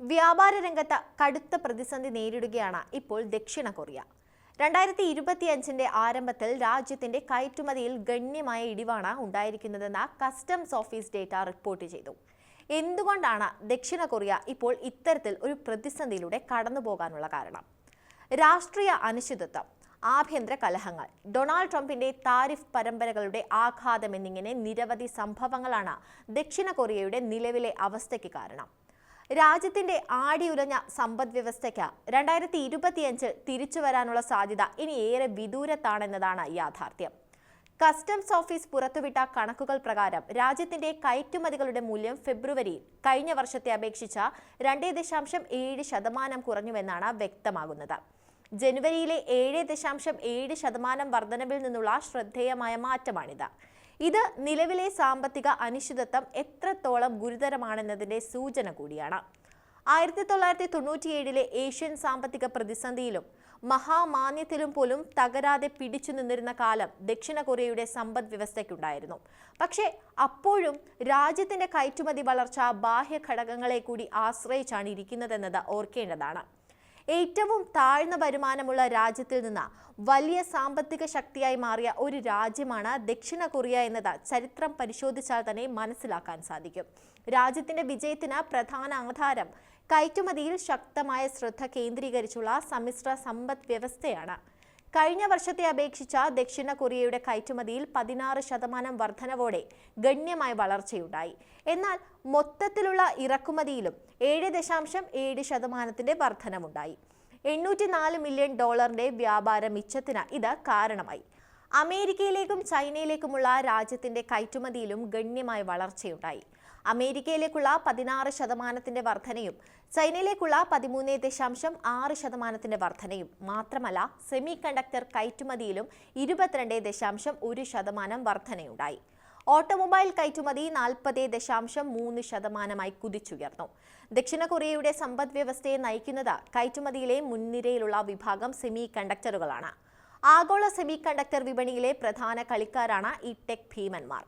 വ്യാപാര രംഗത്ത് കടുത്ത പ്രതിസന്ധി നേരിടുകയാണ് ഇപ്പോൾ ദക്ഷിണ കൊറിയ. രണ്ടായിരത്തി ഇരുപത്തിയഞ്ചിന്റെ ആരംഭത്തിൽ രാജ്യത്തിന്റെ കയറ്റുമതിയിൽ ഗണ്യമായ ഇടിവാണ് ഉണ്ടായിരിക്കുന്നതെന്ന് കസ്റ്റംസ് ഓഫീസ് ഡേറ്റ റിപ്പോർട്ട് ചെയ്തു. എന്തുകൊണ്ടാണ് ദക്ഷിണ കൊറിയ ഇപ്പോൾ ഇത്തരത്തിൽ ഒരു പ്രതിസന്ധിയിലൂടെ കടന്നുപോകാനുള്ള കാരണം? രാഷ്ട്രീയ അനിശ്ചിതത്വം ആഭ്യന്തര കലഹങ്ങൾ ഡൊണാൾഡ് ട്രംപിന്റെ താരിഫ് പരമ്പരകളുടെ ആഘാതം എന്നിങ്ങനെ നിരവധി സംഭവങ്ങളാണ് ദക്ഷിണ കൊറിയയുടെ നിലവിലെ അവസ്ഥയ്ക്ക് കാരണം. രാജ്യത്തിന്റെ ആടിയുലഞ്ഞ സമ്പദ് വ്യവസ്ഥയ്ക്ക് രണ്ടായിരത്തി ഇരുപത്തിയഞ്ചിൽ തിരിച്ചു വരാനുള്ള സാധ്യത ഇനി ഏറെ വിദൂരത്താണെന്നതാണ് യാഥാർത്ഥ്യം. കസ്റ്റംസ് ഓഫീസ് പുറത്തുവിട്ട കണക്കുകൾ പ്രകാരം രാജ്യത്തിന്റെ കയറ്റുമതികളുടെ മൂല്യം ഫെബ്രുവരിയിൽ കഴിഞ്ഞ വർഷത്തെ അപേക്ഷിച്ച രണ്ടേ ദശാംശം ഏഴ് ശതമാനം കുറഞ്ഞുവെന്നാണ് വ്യക്തമാകുന്നത്. ജനുവരിയിലെ ഏഴ് ദശാംശം ഏഴ് ശതമാനം വർധനവിൽ നിന്നുള്ള ശ്രദ്ധേയമായ മാറ്റമാണിത്. ഇത് നിലവിലെ സാമ്പത്തിക അനിശ്ചിതത്വം എത്രത്തോളം ഗുരുതരമാണെന്നതിന്റെ സൂചന കൂടിയാണ്. ആയിരത്തി തൊള്ളായിരത്തി തൊണ്ണൂറ്റിയേഴിലെ ഏഷ്യൻ സാമ്പത്തിക പ്രതിസന്ധിയിലും മഹാമാന്യത്തിലും പോലും തകരാതെ പിടിച്ചു നിന്നിരുന്ന കാലം ദക്ഷിണ കൊറിയയുടെ സമ്പദ് വ്യവസ്ഥയ്ക്കുണ്ടായിരുന്നു. പക്ഷേ അപ്പോഴും രാജ്യത്തിന്റെ കയറ്റുമതി വളർച്ച ബാഹ്യ ഘടകങ്ങളെ കൂടി ആശ്രയിച്ചാണ് ഇരിക്കുന്നതെന്നത് ഓർക്കേണ്ടതാണ്. ഏറ്റവും താഴ്ന്ന വരുമാനമുള്ള രാജ്യത്തിൽ നിന്ന് വലിയ സാമ്പത്തിക ശക്തിയായി മാറിയ ഒരു രാജ്യമാണ് ദക്ഷിണ കൊറിയ എന്നത് ചരിത്രം പരിശോധിച്ചാൽ തന്നെ മനസ്സിലാക്കാൻ സാധിക്കും. രാജ്യത്തിന്റെ വിജയത്തിന് പ്രധാന ആധാരം കയറ്റുമതിയിൽ ശക്തമായ ശ്രദ്ധ കേന്ദ്രീകരിച്ചുള്ള സമ്മിശ്ര സമ്പദ് വ്യവസ്ഥയാണ്. കഴിഞ്ഞ വർഷത്തെ അപേക്ഷിച്ച ദക്ഷിണ കൊറിയയുടെ കയറ്റുമതിയിൽ പതിനാറ് ശതമാനം വർധനവോടെ ഗണ്യമായ വളർച്ചയുണ്ടായി. എന്നാൽ മൊത്തത്തിലുള്ള ഇറക്കുമതിയിലും ഏഴ് ദശാംശം ഏഴ് ശതമാനത്തിന്റെ വർധനമുണ്ടായി എണ്ണൂറ്റി നാല് മില്യൺ ഡോളറിന്റെ വ്യാപാര മിച്ചത്തിന് ഇത് കാരണമായി. അമേരിക്കയിലേക്കും ചൈനയിലേക്കുമുള്ള രാജ്യത്തിന്റെ കയറ്റുമതിയിലും ഗണ്യമായ വളർച്ചയുണ്ടായി. അമേരിക്കയിലേക്കുള്ള പതിനാറ് ശതമാനത്തിന്റെ വർധനയും ചൈനയിലേക്കുള്ള പതിമൂന്ന് ദശാംശം ആറ് ശതമാനത്തിന്റെ വർധനയും മാത്രമല്ല സെമി കണ്ടക്ടർ കയറ്റുമതിയിലും ഇരുപത്തിരണ്ട് ദശാംശം ഒരു ശതമാനം വർധനയുണ്ടായി. ഓട്ടോമൊബൈൽ കയറ്റുമതി നാൽപ്പത് ദശാംശം മൂന്ന് ശതമാനമായി കുതിച്ചുയർന്നു. ദക്ഷിണ കൊറിയയുടെ സമ്പദ് വ്യവസ്ഥയെ നയിക്കുന്നത് കയറ്റുമതിയിലെ മുൻനിരയിലുള്ള വിഭാഗം സെമി കണ്ടക്ടറുകളാണ് ആഗോള സെമി കണ്ടക്ടർ വിപണിയിലെ പ്രധാന കളിക്കാരാണ് ഈ ടെക് ഭീമന്മാർ.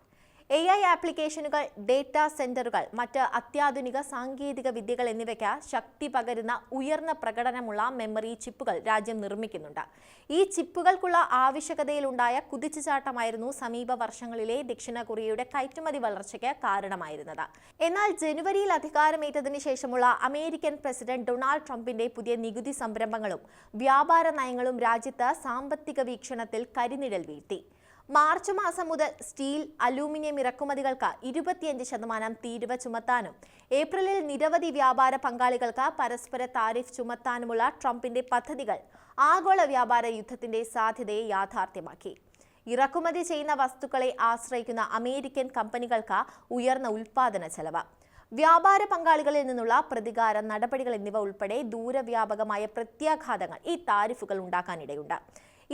എ ഐ ആപ്ലിക്കേഷനുകൾ ഡേറ്റാ സെന്ററുകൾ മറ്റ് അത്യാധുനിക സാങ്കേതിക വിദ്യകൾ എന്നിവയ്ക്ക് ശക്തി പകരുന്ന ഉയർന്ന പ്രകടനമുള്ള മെമ്മറി ചിപ്പുകൾ രാജ്യം നിർമ്മിക്കുന്നുണ്ട്. ഈ ചിപ്പുകൾക്കുള്ള ആവശ്യകതയിലുണ്ടായ കുതിച്ചുചാട്ടമായിരുന്നു സമീപ വർഷങ്ങളിലെ ദക്ഷിണ കൊറിയയുടെ കയറ്റുമതി വളർച്ചയ്ക്ക് കാരണമായിരുന്നത്. എന്നാൽ ജനുവരിയിൽ അധികാരമേറ്റതിന് ശേഷമുള്ള അമേരിക്കൻ പ്രസിഡന്റ് ഡൊണാൾഡ് ട്രംപിന്റെ പുതിയ നികുതി സംരംഭങ്ങളും വ്യാപാര നയങ്ങളും രാജ്യത്ത് സാമ്പത്തിക വീക്ഷണത്തിൽ കരിനിഴൽ വീഴ്ത്തി. മാർച്ച് മാസം മുതൽ സ്റ്റീൽ അലൂമിനിയം ഇറക്കുമതികൾക്ക് ഇരുപത്തിയഞ്ച് ശതമാനം തീരുവ ചുമത്താനും ഏപ്രിലിൽ നിരവധി വ്യാപാര പങ്കാളികൾക്ക് പരസ്പര താരിഫ് ചുമത്താനുമുള്ള ട്രംപിന്റെ പദ്ധതികൾ ആഗോള വ്യാപാര യുദ്ധത്തിന്റെ സാധ്യതയെ യാഥാർത്ഥ്യമാക്കി. ഇറക്കുമതി ചെയ്യുന്ന വസ്തുക്കളെ ആശ്രയിക്കുന്ന അമേരിക്കൻ കമ്പനികൾക്ക് ഉയർന്ന ഉൽപാദന ചെലവ്. വ്യാപാര പങ്കാളികളിൽ നിന്നുള്ള പ്രതികാര നടപടികൾ എന്നിവ ഉൾപ്പെടെ ദൂരവ്യാപകമായ പ്രത്യാഘാതങ്ങൾ ഈ താരിഫുകൾ ഉണ്ടാക്കാനിടയുണ്ട്.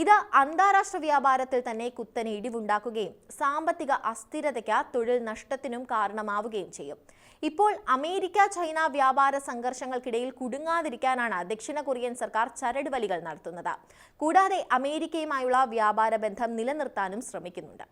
ഇത് അന്താരാഷ്ട്ര വ്യാപാരത്തിൽ തന്നെ കുത്തനെ ഇടിവുണ്ടാക്കുകയും സാമ്പത്തിക അസ്ഥിരതയ്ക്ക് തൊഴിൽ നഷ്ടത്തിനും കാരണമാവുകയും ചെയ്യും. ഇപ്പോൾ അമേരിക്ക ചൈന വ്യാപാര സംഘർഷങ്ങൾക്കിടയിൽ കുടുങ്ങാതിരിക്കാനാണ് ദക്ഷിണ കൊറിയൻ സർക്കാർ ചരടുവലികൾ നടത്തുന്നത്. കൂടാതെ അമേരിക്കയുമായുള്ള വ്യാപാര ബന്ധം നിലനിർത്താനും ശ്രമിക്കുന്നുണ്ട്.